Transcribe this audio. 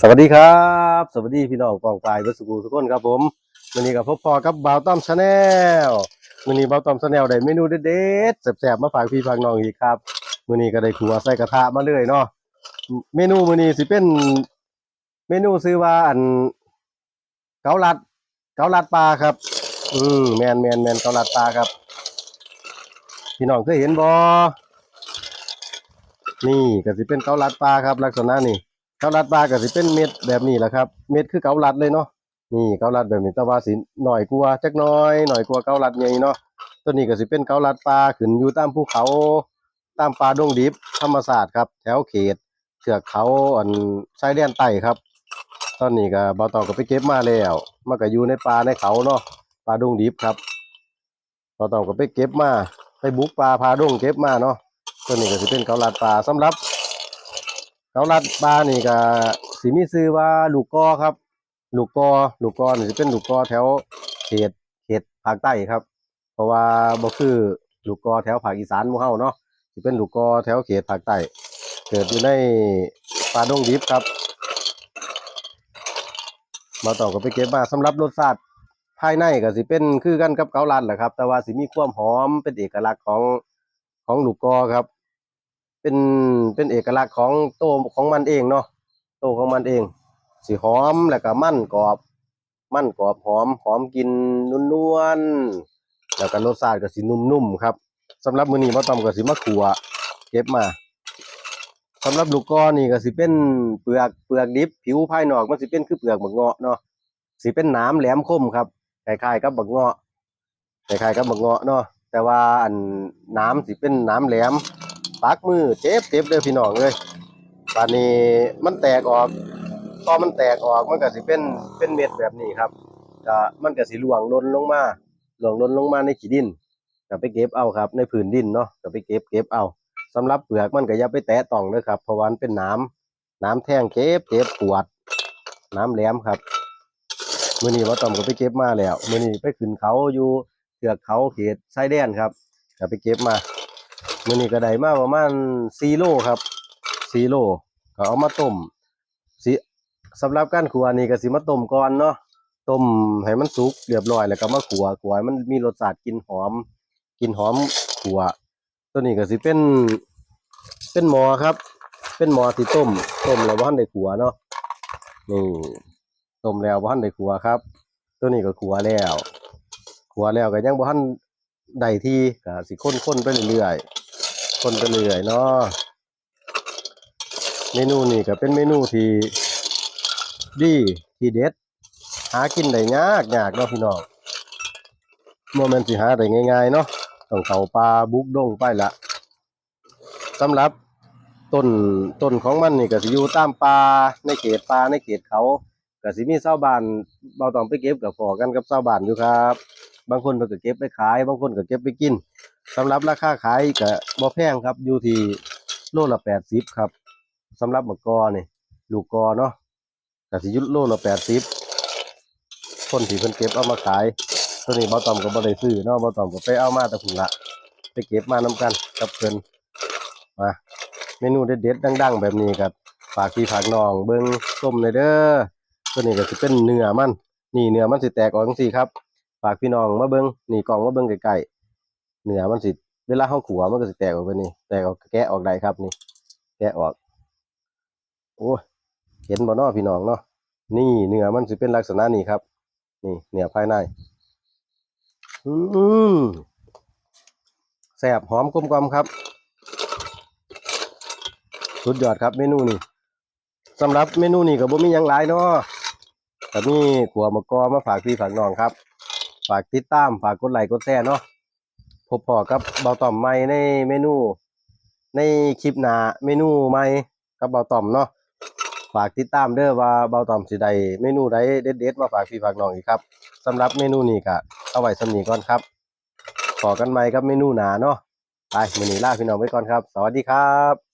สวัสดีครับ สวัสดีพี่น้องกองปลายวัสกูทุกคนครับผมวันนี้กับพบพอกับบ่าวต้อมชาแนลวันนี้บ่าวต้อมชาแนลได้เมนูเด็ดๆแซ่บๆมาฝากพี่ฝากน้องอีกครับวันนี้ก็ได้ขัวใส่กระทะมาเลยเนาะเมนูวันนี้สิเป็น เมนูซื้อว่าอันเกาลัด เกาลัดปลาครับ อืมแมนแมนแมนเกาลัดปลาครับ พี่น้องเคยเห็นบ่นี่ก็สิเป็นเกาลัดปลาครับ ลักษณะนี่ เกาลัดปลาก็สิเป็นเม็ดแบบนี้แหละครับ เม็ดคือเกาลัดเลยเนาะนี่เกาลัดแบบนี้แต่ว่าสิหน่อยกลัวจักน้อยหน่อยกลัวเกาลัดใหญ่เนาะตัวนี้ก็สิเป็นเกาลัดปลาขึ้นอยู่ตามภูเขาตามป่าดงดิบธรรมศาสตร์ครับแถวเขตเทือกเขาอันชายแดนใต้ครับ ตอนนี้ก็บ่าวตอก็ไปเก็บมาแล้วมันก็อยู่ในป่าในเขาเนาะป่าดงดิบครับบ่าวตอก็ไปเก็บมาไปบุกป่าพาดงเก็บมาเนาะตัวนี้ก็สิเป็นเกาลัดปลาสำหรับ เกาลัดปลานี่ก็สิมีชื่อว่าลูกกอครับ ลูกกอลูกกอนี่สิเป็นลูกกอแถวเขตเขตภาคใต้ครับ เพราะว่าบ่คือลูกกอแถวภาคอีสานมู่เฮาเนาะสิเป็นลูกกอแถวเขตภาคใต้เกิดอยู่ในป่าดงดิบครับ มาต่อก็ไปเก็บมาสำหรับรสชาติภายในก็สิเป็นคือกันกับเกาลัดแหละครับ แต่ว่าสิมีความหอมเป็นเอกลักษณ์ของของลูกกอครับ เป็นเป็นเอกลักษณ์ของโตของมันเองเนาะโตของมันเองสีหอมแล้วก็มันกรอบ มันกรอบหอมหอมกินนวลๆแล้วก็รสชาติก็สินุ่มๆครับสำหรับมื้อนี้บ่ต้อมก็สิมาขัวเก็บมาสำหรับลูกกอนี่ก็สิเป็นเปลือกเปลือกดิบผิวภายนอกมันสิเป็นคือเปลือกบักเงาะเนาะสิเป็นหนามแหลมคมครับคล้ายๆกับบักเงาะคล้ายๆกับบักเงาะเนาะแต่ว่าอันนามสิเป็นนามแหลม ปักมือเจ็บเจ็บเด้อพี่น้องเลยตอนนี้มันแตกออกพอมันแตกออกมันก็สิเป็นเป็นเม็ดแบบนี้ครับก็มันก็สิหลวงล้นลงมาหลวงล้นลงมาในขี้ดินก็ไปเก็บเอาครับ ในผืนดินเนาะก็ไปเก็บเก็บเอาสำหรับเปลือกมันก็อย่าไปแตะต้องเลยครับเพราะวันเป็นน้ำน้ำแท่งเก็บเก็บปวด น้ำแหลมครับมื้อนี้ว่าต้อมก็ไปเก็บมาแล้วมื้อนี้ไปขึ้นเขาอยู่เทือกเขาเขตชายแดนครับก็ไปเก็บมา มื้อนี้ก็ได้มาประมาณ4โลครับ4โลก็เอามาต้มสิสำหรับการขัวนี่ก็สิมาต้มก่อนเนาะต้มให้มันสุกเรียบร้อยแล้วก็มาขัวขัวมันมีรสชาติกลิ่นหอมกลิ่นหอมขัว ตัวนี้ก็สิเป็นเป็นหม้อครับ เป็นหม้อที่ต้ม ต้มแล้วบ่ทันได้ขัวเนาะนี่ต้มแล้วบ่ทันได้ขัวครับ ตัวนี้ก็ขัวแล้วขัวแล้วก็ยังบ่ทันได้ที่ก็สิข้นๆไปเรื่อยๆ คนไปเรื่อยเนาะเมนูนี่ก็เป็นเมนูที่ดีที่เด็ด หากินได้ยากยากเนาะพี่น้องโมเมนต์สิหาได้ง่ายๆเนาะต้องเข้าป่าบุกดงไปละสำหรับต้นต้นของมันนี่ก็สิอยู่ตามป่าในเขตป่าในเขตเขาก็สิมีชาวบ้านเบาต้องไปเก็บกับพอกันกับชาวบ้านอยู่ครับ บางคนเพิ่นก็เก็บไปขาย บางคนก็เก็บไปกิน สำหรับราคาขายก็บ่แพงครับ อยู่ที่โลละแปดสิบครับสำหรับมะกอนี่ลูกกอเนาะก็สิยุโลละแปดสิบคนที่เพิ่นเก็บเอามาขายตัวนี้บ่ต้อมก็บ่ได้ซื้อเนาะบ่ต้อมก็ไปเอามาแต่พุ่นละไปเก็บมานํกันกับเพิ่นมาเมนูเด็ดๆดัง ๆ แบบนี้ครับฝากพี่ฝากน้องเบิ่งส้มหน่อยเด้อตัวนี้ก็สิเป็นเนื้อมันนี่เนื้อมันสิแตกออกจังซี่ครับ ฝากพี่น้องมาเบิ่งนี่กล่องมาเบิ่งใกล้ๆ เนื้อมันสิเวลาเฮาขัวมันก็สิแตกออกไปนี่แตกออกแกะออกได้ครับนี่ แกะออก โอ้เห็นบ่นาะพี่น้องเนาะนี่เนื้อมันสิเป็นลักษณะนี้ครับ นี่เนื้อภายในอืมแซ่บหอมกลมกลอมครับ สุดยอดครับเมนูนี้สำหรับเมนูนี้ก็บ่มียังหลายเนาะแต่มีขัวมะกอมาฝากพี่ฝากน้องครับ ฝากติดตามฝากกดไลค์กดแชร์เนาะ พบพอกับเบาต่อมใหม่ในเมนู ในคลิปหน้าเมนูใหม่กับเบาต่อมเนาะฝากติดตามเด้อว่าเบาต่อมสิใดเมนูใดเด็ดๆมาฝากพี่ฝากน้องอีกครับสำหรับเมนูนี้ก็เอาไว้สำนีก่อนครับขอกันใหม่กับเมนูหนาเนาะไปมื้อนี้ลาพี่น้องไว้ก่อนครับ สวัสดีครับ